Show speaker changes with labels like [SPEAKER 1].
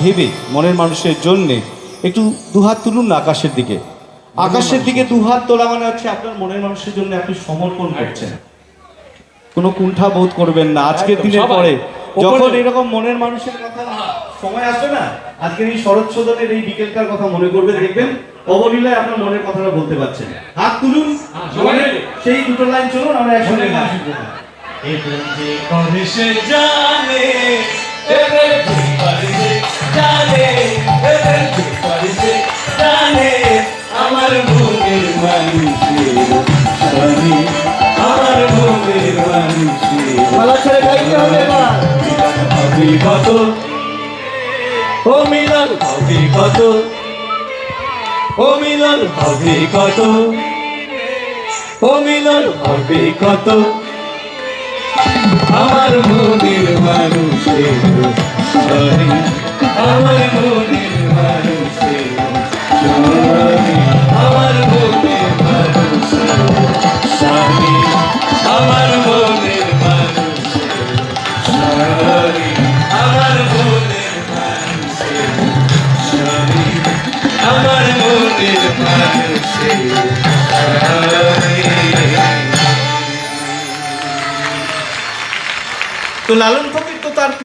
[SPEAKER 1] ভেবে মনের মানুষের জন্যে একটু দুহাত তুলুন না আকাশের দিকে। আকাশের দিকে দুহাত তোলা মানে হচ্ছে আপনার মনের মানুষের জন্য আপনি সমর্পণ করছেন। কোনো কুণ্ঠা বোধ করবেন না। আজকের দিনের পরে যখন এরকম মনের মানুষের কথা সময় আসবে না আজকের এই শরৎ সদনের এই বিকেলটার কথা মনে করবে দেখবেন অবলীলায় আপনার মনের কথাটা বলতে পারছেন। হাত তুলুন
[SPEAKER 2] হ্যাঁ।
[SPEAKER 1] সেই দুটো লাইন চলুন আমরা একসঙ্গে
[SPEAKER 2] করে সে জানে আমার মনের মানুষের স্বামী আমার
[SPEAKER 1] হবে
[SPEAKER 2] কত ও মিলন। হবে কত ও মিলন হবে কত ও মিলন হবে কত আমার মনের মানুষের সরি আমার মনের লালন সরি
[SPEAKER 1] তো ফকির